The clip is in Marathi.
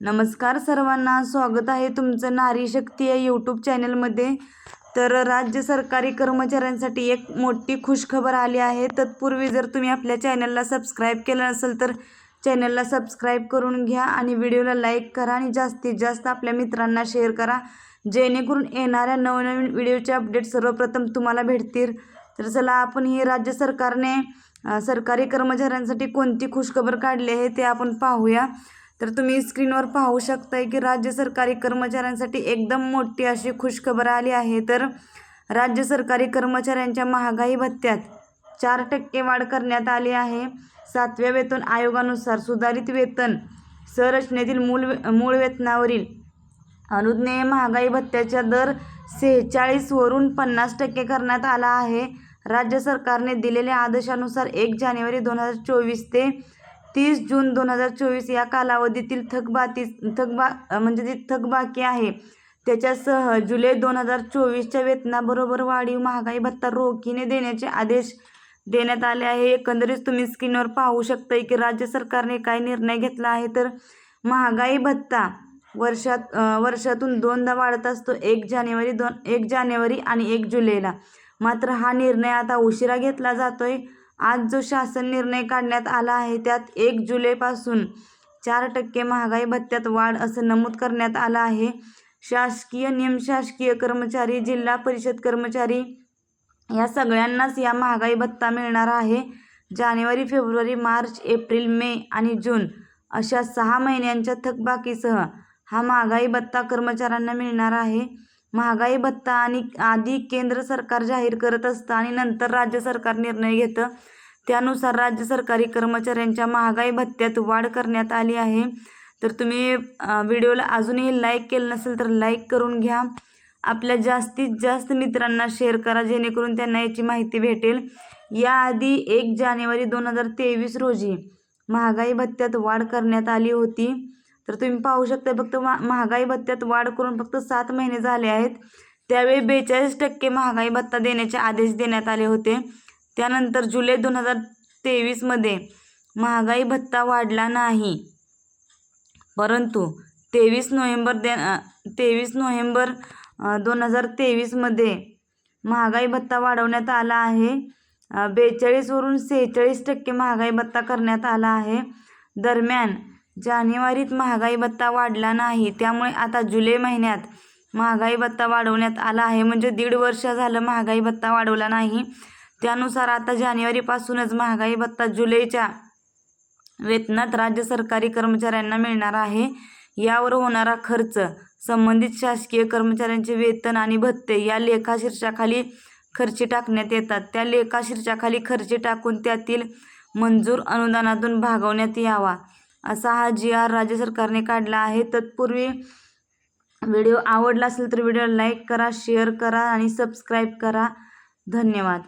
नमस्कार सर्वांना स्वागत आहे तुमचं नारी शक्ती या यूट्यूब चॅनलमध्ये तर राज्य सरकारी कर्मचाऱ्यांसाठी एक मोठी खुशखबर आली आहे. तत्पूर्वी जर तुम्ही आपल्या चॅनलला सबस्क्राईब केलं नसेल तर चॅनलला सबस्क्राईब करून घ्या आणि व्हिडिओला लाईक करा आणि जास्तीत जास्त आपल्या मित्रांना शेअर करा. जेणेकरून येणाऱ्या नवनवीन व्हिडिओचे अपडेट सर्वप्रथम तुम्हाला भेटतील. तर चला आपण ही राज्य सरकारने सरकारी कर्मचाऱ्यांसाठी कोणती खुशखबर काढली आहे ते आपण पाहूया. तर तुम्ही स्क्रीनवर पाहू शकताय की राज्य सरकारी कर्मचाऱ्यांसाठी एकदम मोठी अशी खुशखबर आली आहे. तर राज्य सरकारी कर्मचाऱ्यांच्या महागाई भत्त्यात चार टक्के वाढ करण्यात आली आहे. सातव्या वेतन आयोगानुसार सुधारित वेतन संरचनेतील मूल वे- मूळ वेतनावरील अनुज्ञेय महागाई भत्त्याचा दर सेहेचाळीसवरून पन्नास टक्के करण्यात आला आहे. राज्य सरकारने दिलेल्या आदेशानुसार एक जानेवारी दोन हजार चोवीस ते तीस जून दोन हजार चोवीस या कालावधीतील थकबाती थकबा म्हणजे जी थकबाकी आहे त्याच्यासह जुलै दोन हजार चोवीसच्या वेतनाबरोबर वाढीव महागाई भत्ता रोखीने देण्याचे आदेश देण्यात आले आहे. एकंदरीत तुम्ही स्क्रीनवर पाहू शकता की राज्य सरकारने काय निर्णय घेतला आहे तर महागाई भत्ता वर्षात वर्षातून दोनदा वाढत असतो एक जानेवारी दोन एक जानेवारी आणि एक जुलैला. मात्र हा निर्णय आता उशिरा घेतला जातोय. आज जो शासन निर्णय काढण्यात आला आहे त्यात एक जुलैपासून चार टक्के महागाई भत्त्यात वाढ असं नमूद करण्यात आलं आहे. शासकीय निमशासकीय कर्मचारी जिल्हा परिषद कर्मचारी या सगळ्यांनाच या महागाई भत्ता मिळणार आहे. जानेवारी फेब्रुवारी मार्च एप्रिल मे आणि जून अशा सहा महिन्यांच्या थकबाकीसह हा महागाई भत्ता कर्मचाऱ्यांना मिळणार आहे. महागाई भत्ता आणि आधी केंद्र सरकार जाहीर करत असतं आणि नंतर राज्य सरकार निर्णय घेतं. त्यानुसार राज्य सरकारी कर्मचाऱ्यांच्या महागाई भत्त्यात वाढ करण्यात आली आहे. तर तुम्ही व्हिडिओला अजूनही लाईक केलं नसेल तर लाईक करून घ्या. आपल्या जास्तीत जास्त मित्रांना शेअर करा जेणेकरून त्यांना याची माहिती भेटेल. याआधी एक जानेवारी दोन हजार तेवीस रोजी महागाई भत्त्यात वाढ करण्यात आली होती. तर तुम्ही पाहू शकता फक्त मा महागाई भत्त्यात वाढ करून फक्त सात महिने झाले आहेत. त्यावेळी बेचाळीस टक्के महागाई भत्ता देण्याचे आदेश देण्यात आले होते. त्यानंतर जुलै दोन हजार तेवीसमध्ये महागाई भत्ता वाढला नाही. परंतु तेवीस नोव्हेंबर दे तेवीस नोव्हेंबर दोन हजार तेवीसमध्ये महागाई भत्ता वाढवण्यात आला आहे. बेचाळीसवरून सेहेचाळीस टक्के महागाई भत्ता करण्यात आला आहे. दरम्यान जानेवारीत महागाई भत्ता वाढला नाही. त्यामुळे आता जुलै महिन्यात महागाई भत्ता वाढवण्यात आला आहे. म्हणजे दीड वर्ष झालं महागाई भत्ता वाढवला नाही. त्यानुसार आता जानेवारीपासूनच महागाई भत्ता जुलैच्या वेतनात राज्य सरकारी कर्मचाऱ्यांना मिळणार आहे. यावर होणारा खर्च संबंधित शासकीय कर्मचाऱ्यांचे वेतन आणि भत्ते या लेखाशीर्षाखाली खर्ची टाकण्यात येतात. त्या लेखाशीर्षाखाली खर्ची टाकून त्यातील मंजूर अनुदानातून भागवण्यात यावा. असा हा जी आर राज्य सरकारने काढला आहे. तत्पूर्वी व्हिडिओ आवडला असेल तर व्हिडिओ लाईक करा शेअर करा आणि सबस्क्राईब करा. धन्यवाद.